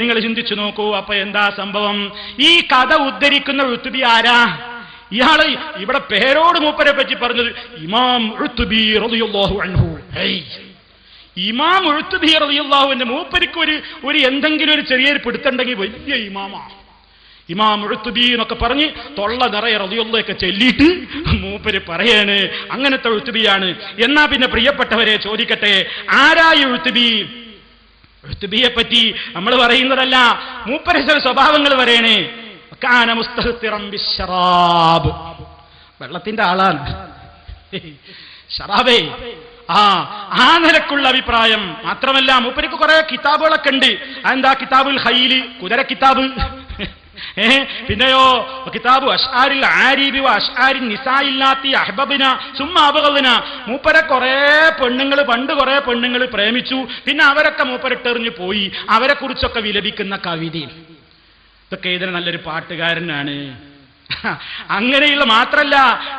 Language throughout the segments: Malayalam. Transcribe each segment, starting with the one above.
നിങ്ങൾ ചിന്തിച്ചു നോക്കൂ അപ്പൊ എന്താ സംഭവം? ഈ കഥ ഉദ്ധരിക്കുന്ന ഋത്തുബി ആരാ? ഇയാൾ ഇവിടെ പേരോട് മൂപ്പരെ പറ്റി പറഞ്ഞത് ഇമാം ഋത്തുബി റളിയല്ലാഹു അൻഹു. ഇമാം ഉഴുത്തുബി റളിയല്ലാഹുവിന്റെ മൂപ്പരിക്ക് ഒരു ഒരു എന്തെങ്കിലും ഒരു ചെറിയൊരു പിടുത്തുണ്ടെങ്കിൽ വലിയ ഇമാമാ. ഇമാം ഉഴുത്തുബി എന്നൊക്കെ പറഞ്ഞ് തൊള്ള നിറയെ റളിയല്ലൊക്കെ ചെല്ലിയിട്ട് മൂപ്പര് പറയാണ് അങ്ങനത്തെ ഉഴുത്തുബിയാണ് എന്നാ പിന്നെ പ്രിയപ്പെട്ടവരെ ചോദിക്കട്ടെ ആരായി ഉഴുത്തുബി ഉഴുത്തുബിയെ പറ്റി നമ്മൾ പറയുന്നതല്ല. മൂപ്പരസര സ്വഭാവങ്ങൾ പറയണേ. ബിശ്ശറാബ്. വെള്ളത്തിന്റെ ആളാണ്. ഷറാബേ ആ ആ നിലക്കുള്ള അഭിപ്രായം മാത്രമല്ല മൂപ്പരിക്ക് കുറെ കിതാബുകളൊക്കെ ഉണ്ട്. അതെന്താ? കിതാബുൽ ഹൈലി കുതിര കിതാബ്. പിന്നെയോ കിതാബു അഷ്ആരിൽ ആരീബി അഷ്ആരിൻ നിസായില്ലാത്തി അഹ്ബബിന സുമ്മ അബഗദിന. മൂപ്പരെ കുറെ പെണ്ണുങ്ങൾ പണ്ട് കുറെ പെണ്ണുങ്ങൾ പ്രേമിച്ചു. പിന്നെ അവരൊക്കെ മൂപ്പരിട്ടെറിഞ്ഞു പോയി. അവരെ കുറിച്ചൊക്കെ വിലപിക്കുന്ന കവിതയും. ഇതൊക്കെ ഇതിന് നല്ലൊരു പാട്ടുകാരനാണ്. അങ്ങനെയുള്ള മാത്രല്ല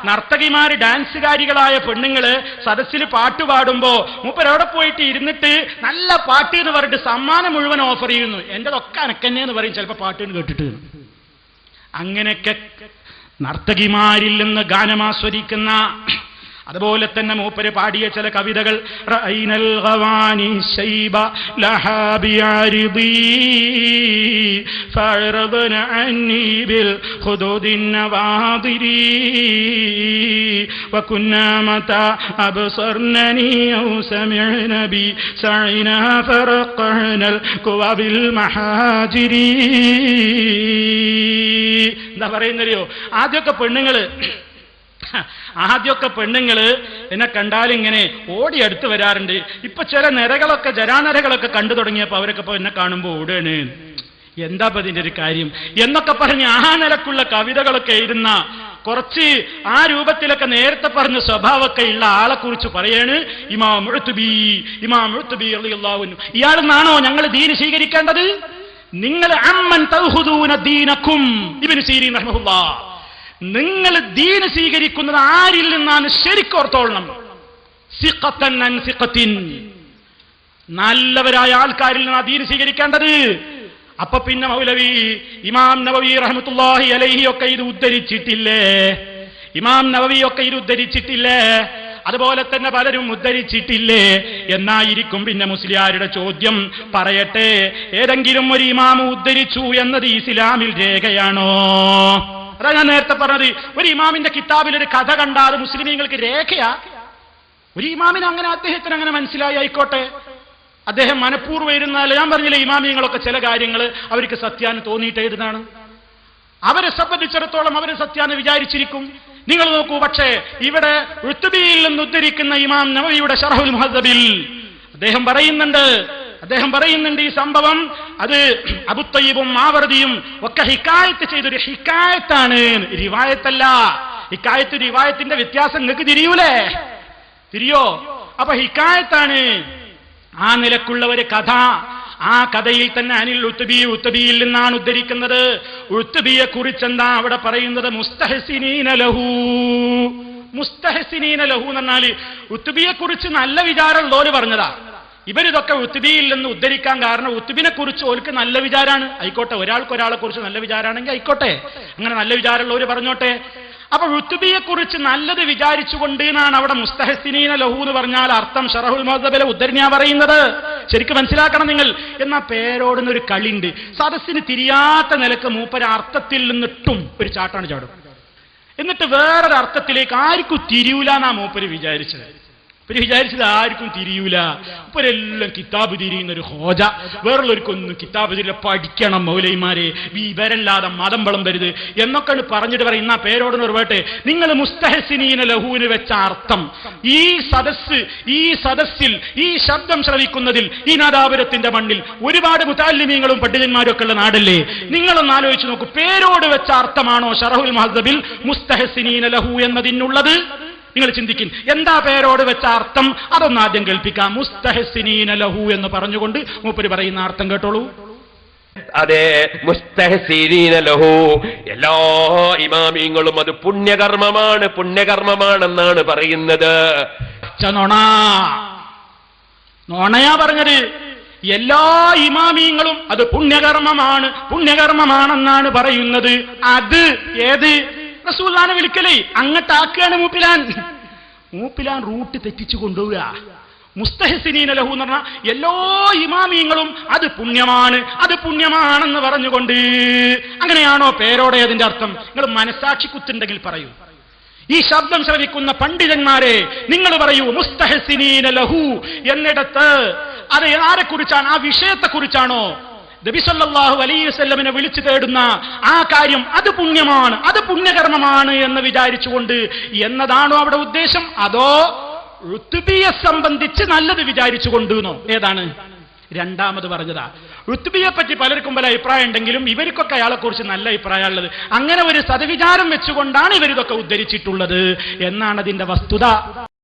നർത്തകിമാര് ഡാൻസുകാരികളായ പെണ്ണുങ്ങൾ സദസ്സിൽ പാട്ട് പാടുമ്പോ മൂപ്പരവിടെ പോയിട്ട് ഇരുന്നിട്ട് നല്ല പാട്ട് എന്ന് പറഞ്ഞിട്ട് സമ്മാനം മുഴുവൻ ഓഫർ ചെയ്യുന്നു. എന്റെതൊക്കെ അനക്കന്നെ എന്ന് പറയും ചിലപ്പോ പാട്ട് കേട്ടിട്ട്. അങ്ങനെയൊക്കെ നർത്തകിമാരിൽ നിന്ന് ഗാനമാസ്വദിക്കുന്ന അതുപോലെ തന്നെ മൂപ്പര് പാടിയ ചില കവിതകൾ എന്താ പറയുന്നറിയോ? ആദ്യമൊക്കെ പെണ്ണുങ്ങൾ ആദ്യമൊക്കെ പെണ്ണുങ്ങൾ എന്നെ കണ്ടാൽ ഇങ്ങനെ ഓടി അടുത്ത് വരാറുണ്ട്. ഇപ്പൊ ചില നിരകളൊക്കെ ജരാനരകളൊക്കെ കണ്ടു തുടങ്ങിയപ്പോ അവരൊക്കെ ഇപ്പൊ എന്നെ കാണുമ്പോ ഓടുകയാണ് എന്താ ഇതിന്റെ ഒരു കാര്യം? എന്നൊക്കെ പറഞ്ഞ് ആ നിലക്കുള്ള കവിതകളൊക്കെ എഴുതുന്ന കുറച്ച് ആ രൂപത്തിലൊക്കെ നേരത്തെ പറഞ്ഞ സ്വഭാവമൊക്കെ ഉള്ള ആളെ കുറിച്ച് പറയാണ് ഇമാം മുഴുത്തുബി ഇമാം മുഴുത്തുബി അള്ളാഹുന്നു ഇയാൾ നിന്നാണോ ഞങ്ങൾ ദീന് സ്വീകരിക്കേണ്ടത്? നിങ്ങൾ അമ്മൻ തൗഹുദൂന ദീനക്കും ഇവന് സീരി റഹ്മഹുല്ലാ. നിങ്ങൾ ദീന് സ്വീകരിക്കുന്നത് ആരിൽ നിന്നാണ് ശരിക്കോർത്തോളണം സിഖത്തൻ അൻ സിഖത്തിൻ. നല്ലവരായ ആൾക്കാരിൽ നിന്നാണ് ദീന് സ്വീകരിക്കേണ്ടത്. അപ്പൊ പിന്നെ മൗലവി ഇമാം നവവി റഹ്മത്തുള്ളാഹി അലൈഹി ഒക്കെ ഇത് ഉദ്ധരിച്ചിട്ടില്ലേ? ഇമാം നവവി ഒക്കെ ഇത് ഉദ്ധരിച്ചിട്ടില്ലേ? അതുപോലെ തന്നെ പലരും ഉദ്ധരിച്ചിട്ടില്ലേ? എന്നായിരിക്കും പിന്നെ മുസ്ലിയാരുടെ ചോദ്യം. പറയട്ടെ ഏതെങ്കിലും ഒരു ഇമാമ ഉദ്ധരിച്ചു എന്നത് ഇസ്ലാമിൽ രേഖയാണോ? അതാ ഞാൻ നേരത്തെ പറഞ്ഞത് ഒരു ഇമാമിന്റെ കിതാബിൽ ഒരു കഥ കണ്ടാൽ അത് മുസ്ലിമീങ്ങൾക്ക് രേഖയാ. ഒരു ഇമാമിന് അങ്ങനെ അദ്ദേഹത്തിന് അങ്ങനെ മനസ്സിലായി ആയിക്കോട്ടെ. അദ്ദേഹം മനഃപൂർവം ഇരുന്നാൽ ഞാൻ പറഞ്ഞില്ലേ ഇമാമിയങ്ങളൊക്കെ ചില കാര്യങ്ങൾ അവർക്ക് സത്യാന് തോന്നിയിട്ട് എഴുതുന്നതാണ്. അവരെ സംബന്ധിച്ചിടത്തോളം അവരെ സത്യാന്ന് വിചാരിച്ചിരിക്കും. നിങ്ങൾ നോക്കൂ പക്ഷേ ഇവിടെ ഉത്തുബിയിൽ നിന്ന് ഉദ്ധരിക്കുന്ന ഇമാം നവവിയുടെ ഷറഹുൽ മുഹദ്ദബിൽ അദ്ദേഹം പറയുന്നുണ്ട് അദ്ദേഹം പറയുന്നുണ്ട് ഈ സംഭവം അത് അബുത്തയ്യബും മാവർദിയും ഒക്കെ ഹിക്കായത്ത് ചെയ്തൊരു ഹിക്കായത്താണ് റിവായത്തല്ല ഹിക്കായത്ത് റിവായത്തിന്റെ വ്യത്യാസം നിങ്ങൾക്ക് തിരിയൂലേ? തിരിയോ? അപ്പൊ ഹിക്കായത്താണ്. ആ നിലക്കുള്ള ഒരു കഥ. ആ കഥയിൽ തന്നെ അനിൽ ഉത്തബി ഉത്തബിയിൽ നിന്നാണ് ഉദ്ധരിക്കുന്നത്. ഉത്തബിയെ കുറിച്ച് എന്താ അവിടെ പറയുന്നത്? മുസ്തഹസിനീന ലഹു. മുസ്തഹസിനീന ലഹു എന്ന് ഉത്തുബിയെ കുറിച്ച് നല്ല വിചാരമുള്ളവര് പറഞ്ഞതാ. ഇവരിതൊക്കെ ഉത്തുബിയിൽ നിന്ന് ഉദ്ധരിക്കാൻ കാരണം ഉത്തുബിനെ കുറിച്ച് ഓൽക്ക് നല്ല വിചാരാണ്. ആയിക്കോട്ടെ ഒരാൾക്ക് ഒരാളെ കുറിച്ച് നല്ല വിചാരാണെങ്കിൽ ആയിക്കോട്ടെ. അങ്ങനെ നല്ല വിചാരമുള്ളവർ പറഞ്ഞോട്ടെ. അപ്പൊ ഉത്തുബിയെ കുറിച്ച് നല്ലത് വിചാരിച്ചുകൊണ്ട് എന്നാണ് അവിടെ മുസ്തഹസിനീന ലഹു എന്ന് പറഞ്ഞാൽ അർത്ഥം ഷറഹുൽ മഹബലെ ഉദ്ധരണിയാ പറയുന്നത്. ശരിക്കും മനസ്സിലാക്കണം നിങ്ങൾ. എന്നാ പേരോടുന്ന ഒരു കളിണ്ട്. സദസ്സിന് തിരിയാത്ത നിലയ്ക്ക് മൂപ്പര അർത്ഥത്തിൽ നിന്നിട്ടും ഒരു ചാട്ടാണ് ചാടും. എന്നിട്ട് വേറൊരു അർത്ഥത്തിലേക്ക് ആർക്കും തിരിയൂല എന്നാ മൂപ്പര് വിചാരിച്ചത്. ഇവർ വിചാരിച്ചത് ആർക്കും തിരിയൂല. ഇവരെല്ലാം കിതാബ് തിരിയുന്ന ഒരു ഹോജ വേറുള്ളവർക്കൊന്നും കിതാബ് തിരിയ പഠിക്കണം മൗലൈമാരെ. വിവരല്ലാതെ മതം വിളമ്പരുത് എന്നൊക്കെയാണ് പറഞ്ഞിട്ട് പറയും ഇന്നാ പേരോടുന്ന വേട്ടെ നിങ്ങൾ മുസ്തഹസിനീന ലഹുവിന് വെച്ച അർത്ഥം. ഈ സദസ് ഈ സദസ്സിൽ ഈ ശബ്ദം ശ്രവിക്കുന്നതിൽ ഈ നാദാപുരത്തിന്റെ മണ്ണിൽ ഒരുപാട് മുത്താലിമീങ്ങളും പണ്ഡിതന്മാരും ഒക്കെ ഉള്ള നാടല്ലേ? നിങ്ങളൊന്ന് ആലോചിച്ച് നോക്കൂ. പേരോട് വെച്ച അർത്ഥമാണോ ഷറഹുൽ മഹദബിൽ മുസ്തഹസിനീന ലഹു എന്നതിനുള്ളത്? നിങ്ങൾ ചിന്തിക്കും എന്താ പേരോട് വെച്ച അർത്ഥം? അതൊന്ന് ആദ്യം കേൾപ്പിക്കാം. മുസ്തഹസിനീന ലഹു എന്ന് പറഞ്ഞുകൊണ്ട് മൂപ്പര് പറയുന്ന അർത്ഥം കേട്ടോളൂ. അതെ മുസ്തഹസിനീന ലഹു. എല്ലാ ഇമാമിങ്ങളും അത് പുണ്യകർമ്മമാണ് പുണ്യകർമ്മമാണെന്നാണ് പറയുന്നത്. നോണ നുണ. നോണയാ പറഞ്ഞത്. എല്ലാ ഇമാമിയങ്ങളും അത് പുണ്യകർമ്മമാണ് പുണ്യകർമ്മമാണെന്നാണ് പറയുന്നത്. അത് ഏത്? റസൂല്ലാനെ വിളിക്കലേ അങ്ങട്ടാക്കുകയാണ് മൂപ്പിലാൻ. മൂപ്പിലാൻ റൂട്ട് തെറ്റിച്ചു കൊണ്ടുപോവുക. മുസ്തഹസിനീന ലഹു എന്ന് പറഞ്ഞാൽ എല്ലാ ഇമാമിയങ്ങളും അത് പുണ്യമാണ് അത് പുണ്യമാണെന്ന് പറഞ്ഞുകൊണ്ട് അങ്ങനെയാണോ പേരോടെ അതിന്റെ അർത്ഥം? നിങ്ങൾ മനസാക്ഷി കുത്തുണ്ടെങ്കിൽ പറയൂ. ഈ ശബ്ദം ശ്രവിക്കുന്ന പണ്ഡിതന്മാരെ നിങ്ങൾ പറയൂ മുസ്തഹസിനീന ലഹു എന്നിടത്ത് അത് ആരെക്കുറിച്ചാണ് ആ വിഷയത്തെക്കുറിച്ചാണോ? നബിസല്ലാഹു അലൈഹി വസല്ലമിനെ വിളിച്ചു തേടുന്ന ആ കാര്യം അത് പുണ്യമാണ് അത് പുണ്യകർമ്മമാണ് എന്ന് വിചാരിച്ചുകൊണ്ട് എന്നതാണോ അവിടെ ഉദ്ദേശം? അതോ ഋത്തുബിയെ സംബന്ധിച്ച് നല്ലത് വിചാരിച്ചു കൊണ്ടുവന്നോ ഏതാണ്? രണ്ടാമത് പറഞ്ഞതാ. ഋത്തുബിയെ പറ്റി പലർക്കും പല അഭിപ്രായം ഉണ്ടെങ്കിലും ഇവർക്കൊക്കെ അയാളെ കുറിച്ച് നല്ല അഭിപ്രായമുള്ളത് അങ്ങനെ ഒരു സദവിചാരം വെച്ചുകൊണ്ടാണ് ഇവരിതൊക്കെ ഉദ്ധരിച്ചിട്ടുള്ളത്. എന്നാണ് അതിന്റെ വസ്തുത.